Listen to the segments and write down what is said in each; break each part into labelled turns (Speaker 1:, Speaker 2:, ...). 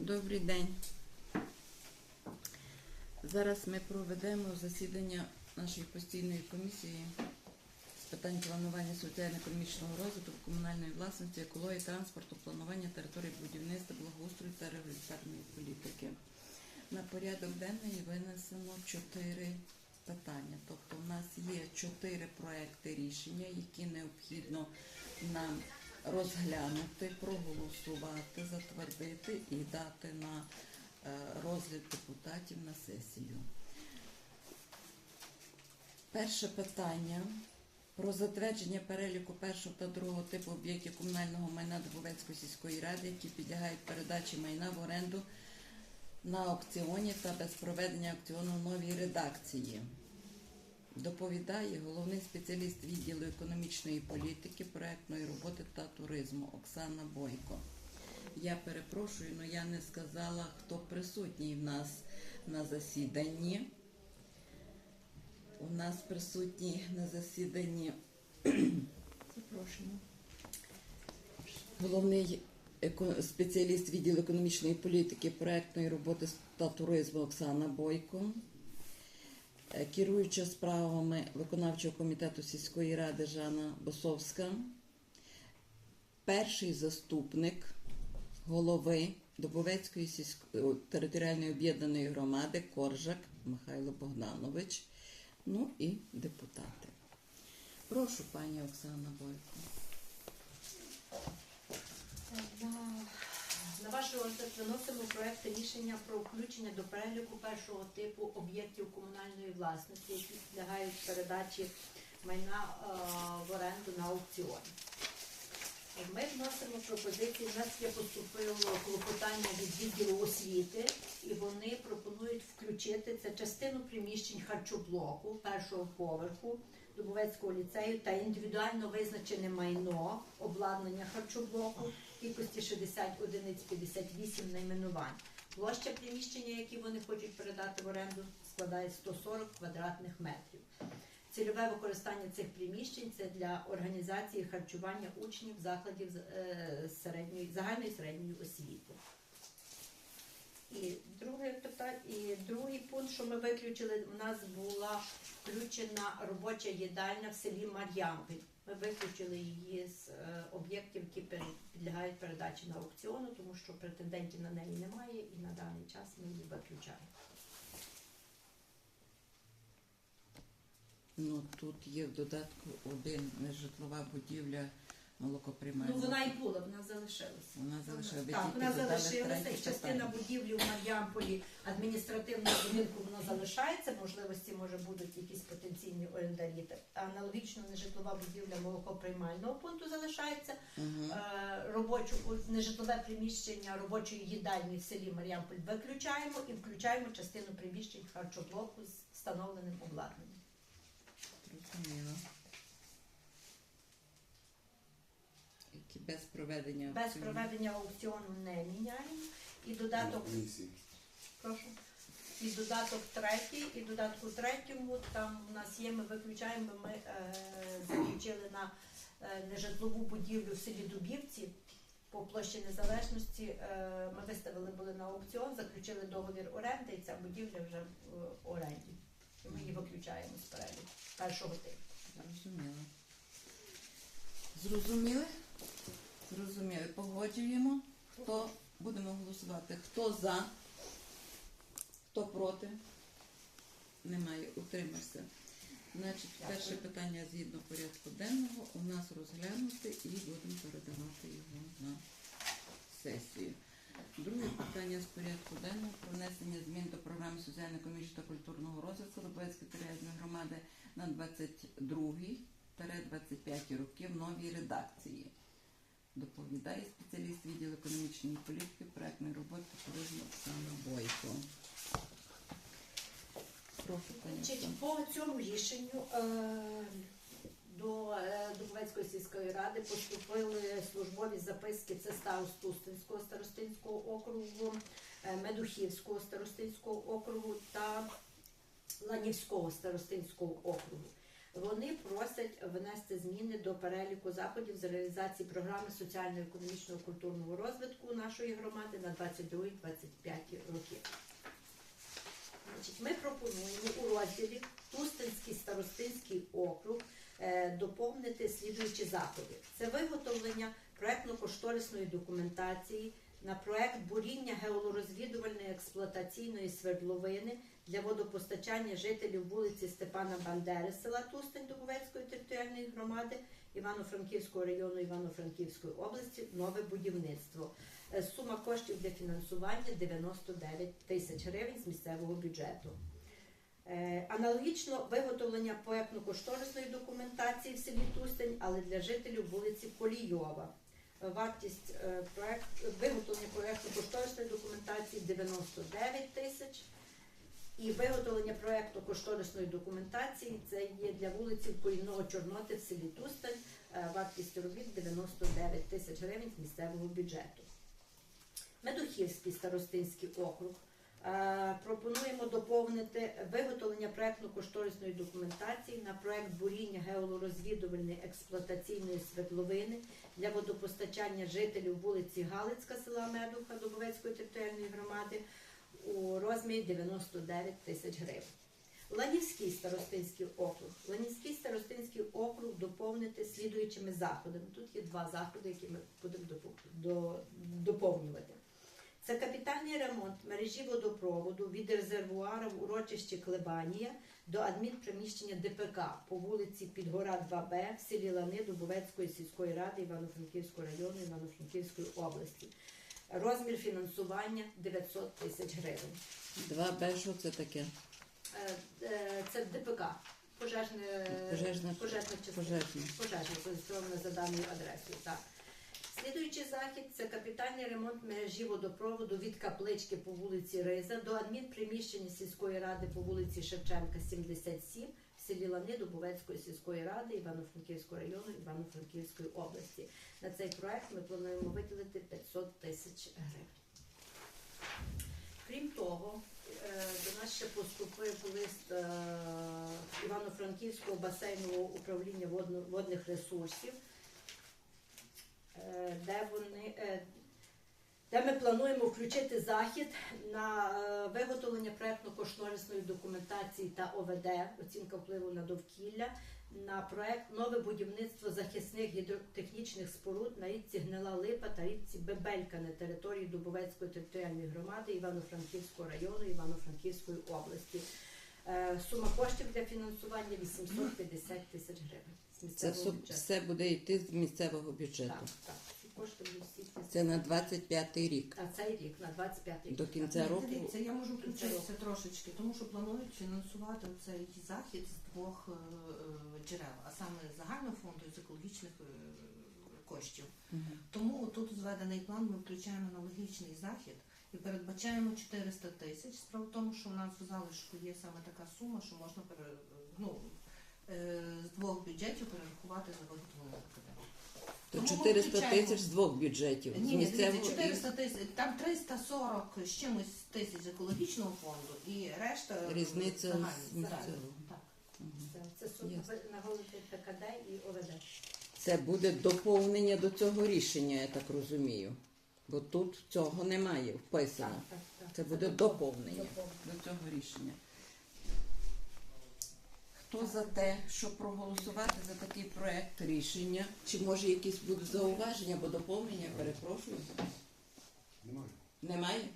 Speaker 1: Добрий день. Зараз ми проведемо засідання нашої постійної комісії з питань планування соціально-економічного розвитку, комунальної власності, екології, транспорту, планування території будівництва, благоустрою та регуляторної політики. На порядок денний винесено чотири питання. Тобто в нас є чотири проекти рішення, які необхідно нам розглянути, проголосувати, затвердити і дати на е, розгляд депутатів на сесію. Перше питання про затвердження переліку першого та другого типу об'єктів комунального майна Дубовецької сільської ради, які підлягають передачі майна в оренду на аукціоні та без проведення аукціону в новій редакції. Доповідає головний спеціаліст відділу економічної політики, проектної роботи та туризму Оксана Бойко. Я перепрошую, але я не сказала, хто присутній в нас на засіданні. У нас присутній на засіданні запрошуємо. Головний спеціаліст відділу економічної політики, проектної роботи та туризму Оксана Бойко. Е, керуюча справами виконавчого комітету сільської ради Жанна Босовська, перший заступник голови Дубовецької сільської територіальної об'єднаної громади Коржак Михайло Богданович, ну і депутати. Прошу, пані Оксана Бойко.
Speaker 2: На, на ваш розгляд виносимо проект рішення про включення до переліку першого типу об'єктів комунальної власності, які підлягають передачі майна е, в оренду на аукціон. Ми вносимо пропозиції. У нас є поступило клопотання від відділу освіти, і вони пропонують включити це частину приміщень харчоблоку першого поверху Дубовецького ліцею та індивідуально визначене майно обладнання харчоблоку кількості 60 одиниць 58 найменувань. Площа приміщення, які вони хочуть передати в оренду, складає 140 квадратних метрів. Цільове використання цих приміщень це для організації харчування учнів закладів е, середньої загальної середньої освіти. І друге питання, другий пункт, що ми виключили, у нас була включена робоча їдальня в селі Мар'янки. Ми виключили її з е, об'єктів, які підлягають передачі на аукціону, тому що претендентів на неї немає, і на даний час ми її виключаємо.
Speaker 1: Ну тут є в додатку один нежитлова будівля
Speaker 2: Ну вона і була, вона залишилася.
Speaker 1: Вона залишила. Ви
Speaker 2: Так, вона залишилася, і частина будівлі в Мар'ямполі адміністративного будинку вона залишається, можливості може будуть якісь потенційні орендарі. Аналогічно нежитлова будівля молокоприймального пункту залишається. Е, робочу нежитлове приміщення робочої їдальні в селі Мар'ямполь виключаємо і включаємо частину приміщень харчоблоку з встановленим обладнанням.
Speaker 1: Зрозуміло. Які без проведення
Speaker 2: Без
Speaker 1: аукціону.
Speaker 2: проведення аукціону не міняємо. І додаток Прошу. І додаток третій, і додатку третьому там у нас є, ми виключаємо, ми е, заключили на е, нежитлову будівлю в селі Дубівці по площі Незалежності. Е, ми виставили були на аукціон, заключили договір оренди, і ця будівля вже в оренді. І ми її виключаємо з переліку першого типу.
Speaker 1: Зрозуміло. Зрозуміли? Зрозуміли. Погоджуємо. Хто будемо голосувати? Хто за? Хто проти? Немає. Утримався. Значить, перше питання згідно порядку денного у нас розглянути і будемо передавати його на сесію. Друге питання з порядку денного про внесення змін до програми соціально-економічного та культурного розвитку Дубовецької територіальної громади на 22-25 роки в новій редакції. Доповідає спеціаліст відділу економічної політики, проектної роботи туризму Оксана Бойко. Прошу,
Speaker 2: Значить, по цьому рішенню е, до е, Дубовецької сільської ради поступили службові записки. Це старост Тустинського старостинського округу, е, Медухівського старостинського округу та Ланівського старостинського округу. Вони просять внести зміни до переліку заходів з реалізації програми соціально-економічного культурного розвитку нашої громади на 22-25 роки. Ми пропонуємо у розділі Тустинський старостинський округ е, доповнити слідуючі заходи. Це виготовлення проектно-кошторисної документації на проект буріння геолорозвідувальної експлуатаційної свердловини для водопостачання жителів вулиці Степана Бандери, села Тустень Дубовецької територіальної громади Івано-Франківського району Івано-Франківської області нове будівництво. Е, Сума коштів для фінансування 99 тисяч гривень з місцевого бюджету. Е, Аналогічно виготовлення проектно-кошторисної документації в селі Тустень, але для жителів вулиці Колійова. Вартість е, проект, виготовлення проєкту кошторисної документації 99 тисяч. І виготовлення проекту кошторисної документації це є для вулиці Курінного Чорноти в селі Тустань. Е, Вартість робіт 99 тисяч гривень з місцевого бюджету. Медухівський старостинський округ. Е, Пропонуємо доповнити виготовлення проектно-кошторисної документації на проект буріння геолорозвідувальної експлуатаційної свердловини для водопостачання жителів вулиці Галицька, села Медуха Дубовецької територіальної громади у розмірі 99 тисяч гривень. Ланівський старостинський округ. Ланівський старостинський округ доповнити слідуючими заходами. Тут є два заходи, які ми будемо доповнювати. Це капітальний ремонт мережі водопроводу від резервуара в урочищі Клебанія до адмінприміщення ДПК по вулиці Підгора 2Б в селі Лани Дубовецької сільської ради Івано-Франківського району Івано-Франківської області. Розмір фінансування 900 тисяч гривень.
Speaker 1: Два Б, що це таке?
Speaker 2: Е, е, Це ДПК. Пожежне,
Speaker 1: Пожежна-
Speaker 2: пожежна частина.
Speaker 1: Пожежне.
Speaker 2: Пожежна, за даною адресою. Так. Слідуючий захід це капітальний ремонт мережі водопроводу від каплички по вулиці Риза до адмінприміщення сільської ради по вулиці Шевченка, 77 в селі Лани Дубовецької сільської ради Івано-Франківського району Івано-Франківської області. На цей проект ми плануємо виділити 500 тисяч гривень. Крім того, е, до нас ще поступив лист е, Івано-Франківського басейнового управління водних ресурсів, де вони. е, Де ми плануємо включити захід на е, виготовлення проектно-кошторисної документації та ОВД, оцінка впливу на довкілля, на проект нове будівництво захисних гідротехнічних споруд на річці Гнила Липа та річці Бебелька на території Дубовецької територіальної громади Івано-Франківського району Івано-Франківської області. Е, Сума коштів для фінансування 850 тисяч гривень.
Speaker 1: Це все, все буде йти з місцевого бюджету.
Speaker 2: Так, так. Ці кошти будуть всі
Speaker 1: Це на 25 рік.
Speaker 2: а цей рік на 25 рік.
Speaker 1: До кінця року.
Speaker 3: Дивіться, я можу включитися трошечки, тому що планують фінансувати цей захід з двох е, е, джерел, а саме з загального фонду і з екологічних е, коштів.
Speaker 1: Мгм.
Speaker 3: Тому тут зведений план ми включаємо аналогічний захід і передбачаємо 400 тисяч. Справа в тому, що у нас в залишку є саме така сума, що можна пере, ну, з двох бюджетів перерахувати за виготовлення.
Speaker 1: То
Speaker 3: Тому
Speaker 1: 400 тисяч з двох бюджетів.
Speaker 3: Ні,
Speaker 1: місцевого
Speaker 3: дивіться, 400 тисяч, там 340 з чимось тисяч з екологічного фонду і решта е,
Speaker 1: різниця
Speaker 3: загальна,
Speaker 1: з
Speaker 3: загальна.
Speaker 1: місцевого.
Speaker 3: Так.
Speaker 2: Це, це сума
Speaker 1: Ясно.
Speaker 2: на голові ПКД і ОВД.
Speaker 1: Це буде доповнення до цього рішення, я так розумію. Бо тут цього немає вписано.
Speaker 2: так, так.
Speaker 1: Це буде доповнення
Speaker 2: Доповнення.
Speaker 1: до цього рішення. Хто за те, щоб проголосувати за такий проект рішення? Чи може якісь будуть зауваження або доповнення? Перепрошую.
Speaker 4: Немає.
Speaker 1: Немає?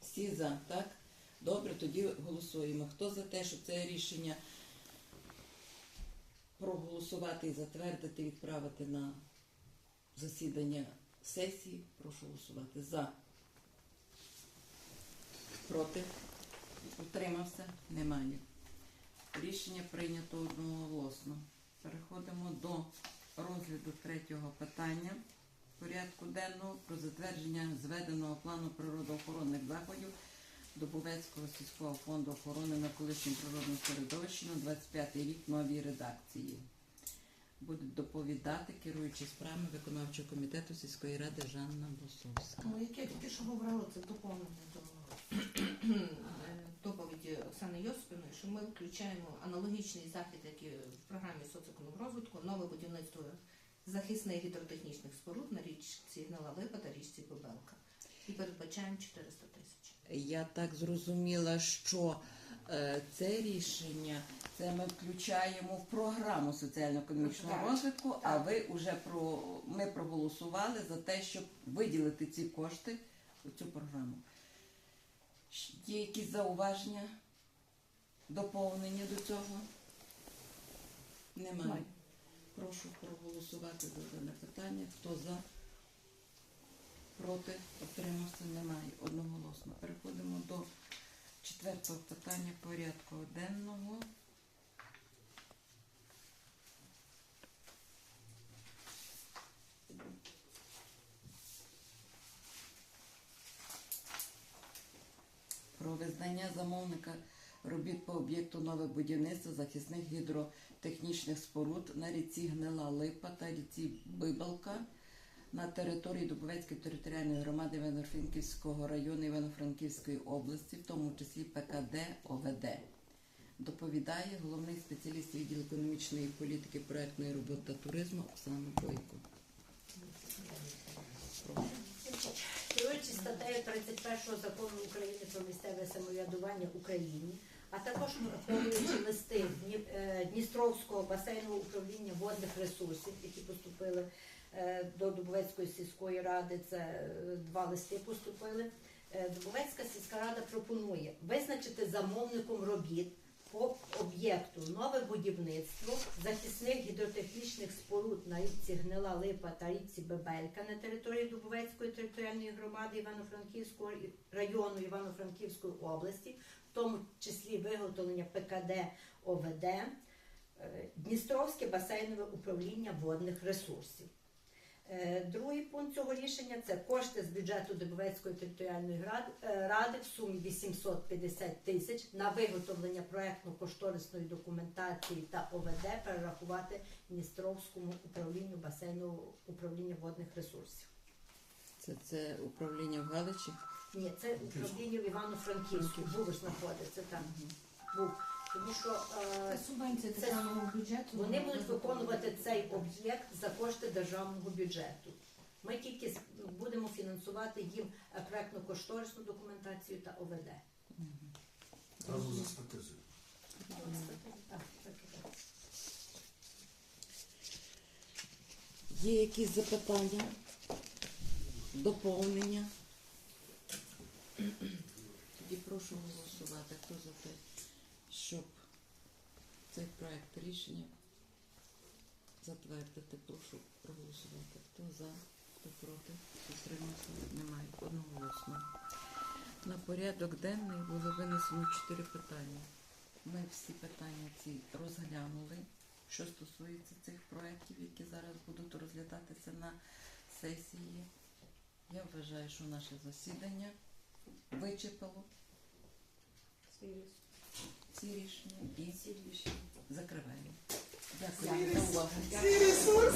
Speaker 1: Всі за, так? Добре, тоді голосуємо. Хто за те, щоб це рішення проголосувати і затвердити, відправити на засідання сесії? Прошу голосувати. За. Проти? Утримався? Немає. Рішення прийнято одноголосно. Переходимо до розгляду третього питання порядку денного про затвердження зведеного плану природоохоронних заходів Дубовецького сільського фонду охорони навколишнього природного середовища на 25 рік новій редакції. Буде доповідати керуючий справами виконавчого комітету сільської ради Жанна Босовська.
Speaker 3: Ну, як я тільки що говорила, це доповнення до Оксани Йосипівної, що ми включаємо аналогічний захід, як і в програмі соцекономрозвитку, нове будівництво захисних гідротехнічних споруд на річці Гнила та річці Бобелка. І передбачаємо 400 тисяч.
Speaker 1: Я так зрозуміла, що е, це рішення це ми включаємо в програму соціально-економічного розвитку, а ви вже про ми проголосували за те, щоб виділити ці кошти у цю програму. Є якісь зауваження, доповнення до цього? Немає. Прошу проголосувати за дане питання. Хто за? Проти? Отримався? Немає. Одноголосно. Переходимо до четвертого питання порядку денного. Про визнання замовника робіт по об'єкту нове будівництво захисних гідротехнічних споруд на ріці Гнила Липа та ріці Бибалка на території Дубовецької територіальної громади Івано-Франківського району Івано-Франківської області, в тому числі ПКД ОВД. Доповідає головний спеціаліст відділу економічної політики, проектної роботи та туризму Оксана Бойко. Прошу.
Speaker 2: Керуючись статтею 31 закону України про місцеве самоврядування Україні, а також враховуючи листи е, Дністровського басейнового управління водних ресурсів, які поступили е, до Дубовецької сільської ради, це е, два листи поступили. Дубовецька сільська рада пропонує визначити замовником робіт по об'єкту нове будівництво захисних гідротехнічних споруд на річці Гнила Липа та річці Бебелька на території Дубовецької територіальної громади Івано-Франківського району Івано-Франківської області, в тому числі виготовлення ПКД ОВД, е, Дністровське басейнове управління водних ресурсів. Е, Другий пункт цього рішення це кошти з бюджету Дубовецької територіальної е, ради в сумі 850 тисяч на виготовлення проектно-кошторисної документації та ОВД перерахувати Дністровському управлінню басейнового управління водних ресурсів.
Speaker 1: Це, це управління в Галичі.
Speaker 2: Ні, це управління в Івано-Франківську. Був знаходиться там. Був. Тому що е,
Speaker 3: Це субвенція
Speaker 2: Це-
Speaker 3: державного бюджету.
Speaker 2: Вони будуть виконувати цей об'єкт за кошти державного бюджету. Ми тільки з- будемо фінансувати їм е, проектно-кошторисну документацію та ОВД.
Speaker 4: Зразу за експертизою.
Speaker 2: Так, так і так.
Speaker 1: Є якісь запитання, доповнення? Тоді прошу голосувати. Хто за те, щоб цей проект рішення затвердити? Прошу проголосувати. Хто за, хто проти, утримався? Немає. Одноголосно. На порядок денний було винесено чотири питання. Ми всі питання ці розглянули. Що стосується цих проєктів, які зараз будуть розглядатися на сесії, я вважаю, що наше засідання вичерпало ці рішення і закриваємо. Дякую за увагу.
Speaker 2: Дякую.